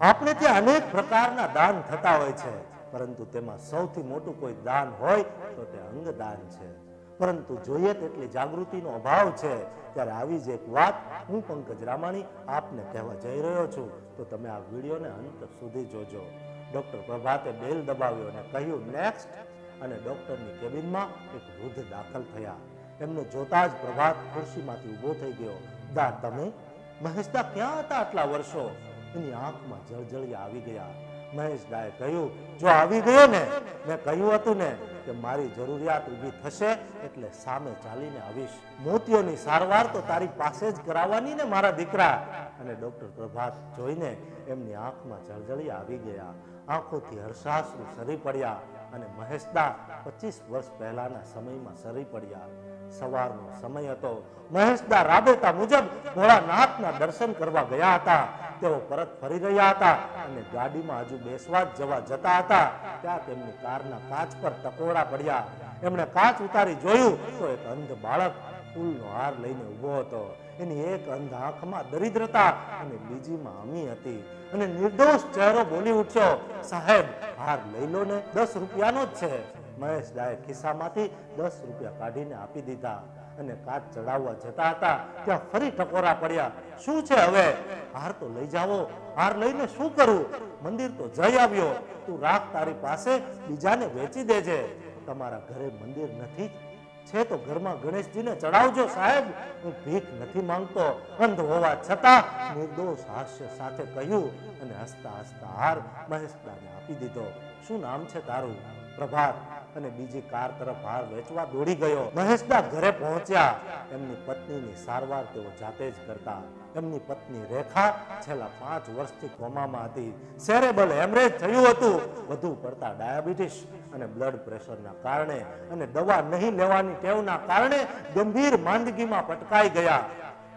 આપણે ત્યાં અનેક પ્રકારના દાન થતા હોય છે, પરંતુ તેમાં સૌથી મોટું કોઈ દાન હોય તો તે અંગદાન છે. પરંતુ જોઈએ તેટલી જાગૃતિનો અભાવ છે, ત્યારે આવી જ એક વાત હું પંકજ રામાણી આપને કહેવા જઈ રહ્યો છું. તો તમે આ વિડીયોને અંત સુધી જોજો. ડોક્ટર પ્રભાતે બેલ દબાવ્યો અને કહ્યું નેક્સ્ટ અને ડૉક્ટરની કેબિનમાં એક વૃદ્ધ દાખલ થયા. એમને જોતા જ પ્રભાત ખુરશીમાંથી ઊભો થઈ ગયો. દા, તમે? મહેશદા, ક્યાં હતા આટલા વર્ષો? એની આંખમાં જળજળિયા આવી ગયા. મહેશદાએ કહ્યું, જો આવી ગયો ને, મેં કહ્યું હતું ને કે મારી જરૂરિયાત ઊભી થશે એટલે સામે ચાલીને આવીશ. મોતીઓની સારવાર તો તારી પાસે જ કરાવવાની ને મારા દીકરા. અને ડોક્ટર પ્રભાત જોઈને એમની આંખમાં જળજળિયા આવી ગયા. આંખોથી હર્ષાશ્રુ સરી પડ્યા અને મહેશદા પચીસ વર્ષ પહેલાના સમયમાં સરી પડ્યા. સવારનો સમય હતો. મહેશદા રાબેતા મુજબ ભોળાનાથના દર્શન કરવા ગયા હતા. તેઓ પરત ફરી રહ્યા હતા અને ગાડીમાં હજુ બેસવા જવા જતા હતા. ત્યાં તેમની કારના કાચ પર ટકોરા પડ્યા. એમણે કાચ ઉતારી જોયું તો એક અંધ બાળક ફૂલનો હાર લઈને ઊભો હતો. એની એક અંધ આંખમાં દરિદ્રતા અને બીજીમાં અમી હતી. અને નિર્દોષ ચહેરો બોલી ઉઠ્યો, સાહેબ, હાર લઈ લો ને, દસ રૂપિયાનો જ છે. મહેશ દાએ ખિસ્સામાંથી દસ રૂપિયા કાઢીને આપી દીધા અને કાચ ચડાવવા જતા હતા, ત્યાં ફરી ટકોરા પડ્યા. શું છે હવે? હાર તો લઈ જાવો હાર લઈને શું કરું? મંદિર તો જઈ આવ્યો. તું રાખ તારી પાસે, બીજાને વેચી દેજે. તમારા ઘરે મંદિર નથી છે તો ઘરમાં ગણેશજીને ચડાવજો સાહેબ. હું ભીખ નથી માંગતો. અંધ હોવા છતાં નિર્દોષ હાસ્ય સાથે કહ્યું અને હસતા હસતા હાર મહેશદાને આપી દીધો. શું નામ છે તારું? પ્રભાત. અને બીજી કાર તરફ હાર વેચવા દોડી ગયો. મહેશદા ઘરે પહોંચ્યા. એમની પત્નીની સારવાર તેઓ જાતે જ કરતા. એમની પત્ની રેખા છેલ્લા પાંચ વર્ષથી કોમામાં હતી. સેરેબલ હેમરેજ થયું હતું. વધુ પડતા ડાયાબિટીસ અને બ્લડ પ્રેશરના કારણે અને દવા નહીં લેવાની ટેવના કારણે ગંભીર માંદગીમાં પટકાઈ ગયા.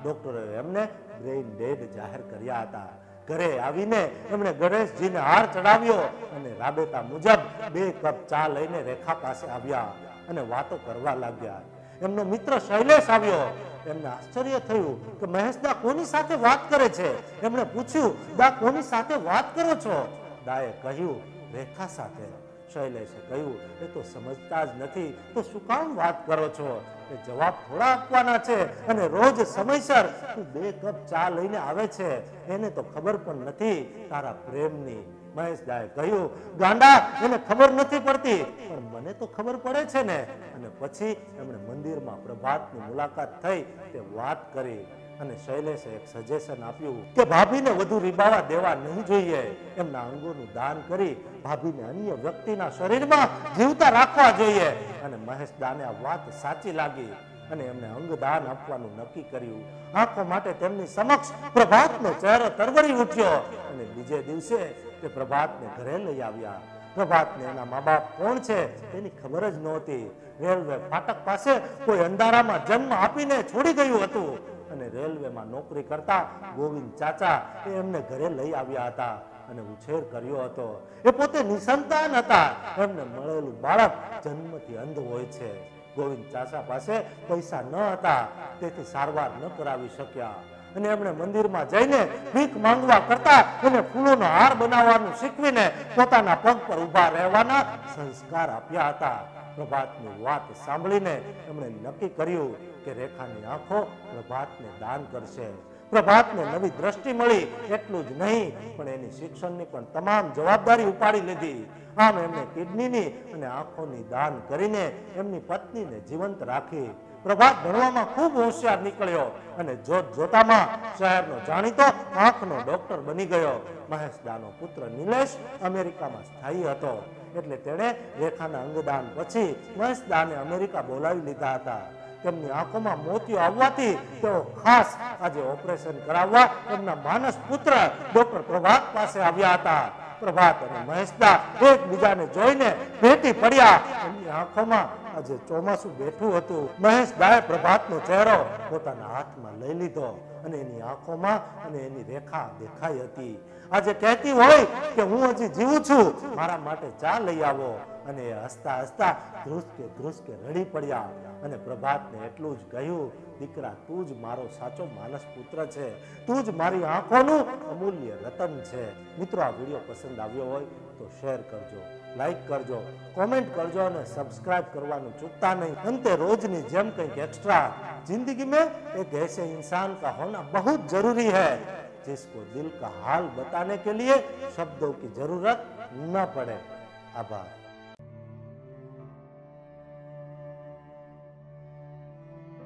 ડોક્ટરે એમને બ્રેઇન ડેડ જાહેર કર્યા હતા. ઘરે આવીને એમણે ગણેશજીને હાર ચડાવ્યો અને રાબેતા મુજબ બે કપ ચા લઈને રેખા પાસે આવ્યા અને વાતો કરવા લાગ્યા. એમનો મિત્ર શૈલેષ આવ્યો. એમને આશ્ચર્ય થયું કે મહેશદા કોની સાથે વાત કરે છે? એમણે પૂછ્યું, દા, કોની સાથે વાત કરો છો? દાએ કહ્યું, રેખા સાથે. શૈલેષે કહ્યું, એ તો સમજતા જ નથી. તો શું કામ વાત કરો છો? એ જવાબ થોડા આપવાના છે. અને રોજ સમયસર તું બે કપ ચા લઈને આવે છે. એને તો ખબર પણ નથી તારા પ્રેમની મહેશદાએ કહ્યું, ગાંડા, એને ખબર નથી પડતી. પણ મને તો ખબર પડે છે ને. અને પછી એમણે મંદિરમાં પ્રભાતની મુલાકાત થઈ તે વાત કરી અને શૈલેષે એક સજેશન આપ્યું કે ભાભીને વધુ રીબાવા દેવા નહીં જોઈએ. એમના અંગોનું દાન કરી ભાભીને અન્ય વ્યક્તિના શરીરમાં જીવતા રાખવા જોઈએ. અને મહેશદાને આ વાત સાચી લાગી અને એમને અંગદાન આપવાનું નક્કી કર્યું. આંખો માટે તેમની સમક્ષ પ્રભાતનો ચહેરો તરવરી ઉઠ્યો અને બીજે દિવસે તે પ્રભાતને ઘરે લઈ આવ્યા. પ્રભાતને એના મા બાપ કોણ છે તેની ખબર જ નહોતી. રેલવે ફાટક પાસે કોઈ અંધારામાં જન્મ આપીને છોડી ગયું હતું. અને રેલવેમાં નોકરી કરતા ગોવિંદ ચાચા એ એમને ઘરે લઈ આવ્યા હતા અને ઉછેર કર્યો હતો. એ પોતે નિસંતાન હતા. એમને મળેલું બાળક જન્મથી અંધ હોય છે. ગોવિંદ ચાચા પાસે પૈસા ન હતા. તેથી સારવાર ન કરાવી શક્યા. અને એમણે મંદિરમાં જઈને ભીખ માંગવા કરતા એને ફૂલોનો હાર બનાવવાનું શીખવીને પોતાના પગ પર ઊભા રહેવાના સંસ્કાર આપ્યા હતા. પ્રભાતની વાત સાંભળીને એમણે નક્કી કર્યું કે રેખાની આંખો પ્રભાતને દાન કરશે. પ્રભાતને નવી દ્રષ્ટિ મળી એટલું જ નહીં, પણ એની શિક્ષણની પણ તમામ જવાબદારી ઉપાડી લીધી. આમ એમણે કિડનીની અને આંખોની દાન કરીને એમની પત્નીને જીવંત રાખી. પ્રભાત ભણવામાં ખૂબ હોશિયાર નીકળ્યો અને જોત જોતામાં શહેરનો જાણીતો આંખનો ડોક્ટર બની ગયો. મહેશદાનો પુત્ર નિલેશ અમેરિકામાં સ્થાયી હતો. એટલે તેણે રેખાના અંગદાન પછી મહેશદાને અમેરિકા બોલાવી લીધા હતા. તેમની આંખોમાં મોતિયો આવવાથી તેઓ ખાસ આજે ઓપરેશન કરાવવા તેમના માનસ પુત્ર ડોક્ટર પ્રભાત પાસે આવ્યા હતા. પ્રભાત અને મહેશદા એકબીજાને જોઈને ભેટી પડ્યા. એમની આંખોમાં આજે ચોમાસું બેઠું હતું. મહેશદાએ પ્રભાતનો ચહેરો પોતાના હાથમાં લઈ લીધો અને એની આંખોમાં અને એની રેખા દેખાઈ હતી. આજે કહેતી હોય કે હું હજી જીવું છું. મારા માટે ચા લઈ આવો. અને એ હસતા હસતા ધ્રુસકે ધ્રુસકે રડી પડ્યા અને પ્રભાતને એટલું જ કહ્યું દીકરા તું જ મારો સાચો માનસ પુત્ર છે તું જ મારી આંખોનું અમૂલ્ય રતન છે મિત્રો આ વિડીયો પસંદ આવ્યો હોય તો શેર કરજો લાઈક કરજો કોમેન્ટ કરજો અને સબસ્ક્રાઇબ કરવાનું ચૂકતા નહીં અંતે રોજની જેમ કંઈક एक्स्ट्रा जिंदगी में एक ऐसे इंसान का होना बहुत जरूरी है जिसको दिल का हाल बताने के लिए शब्दों की जरूरत न पड़े आभार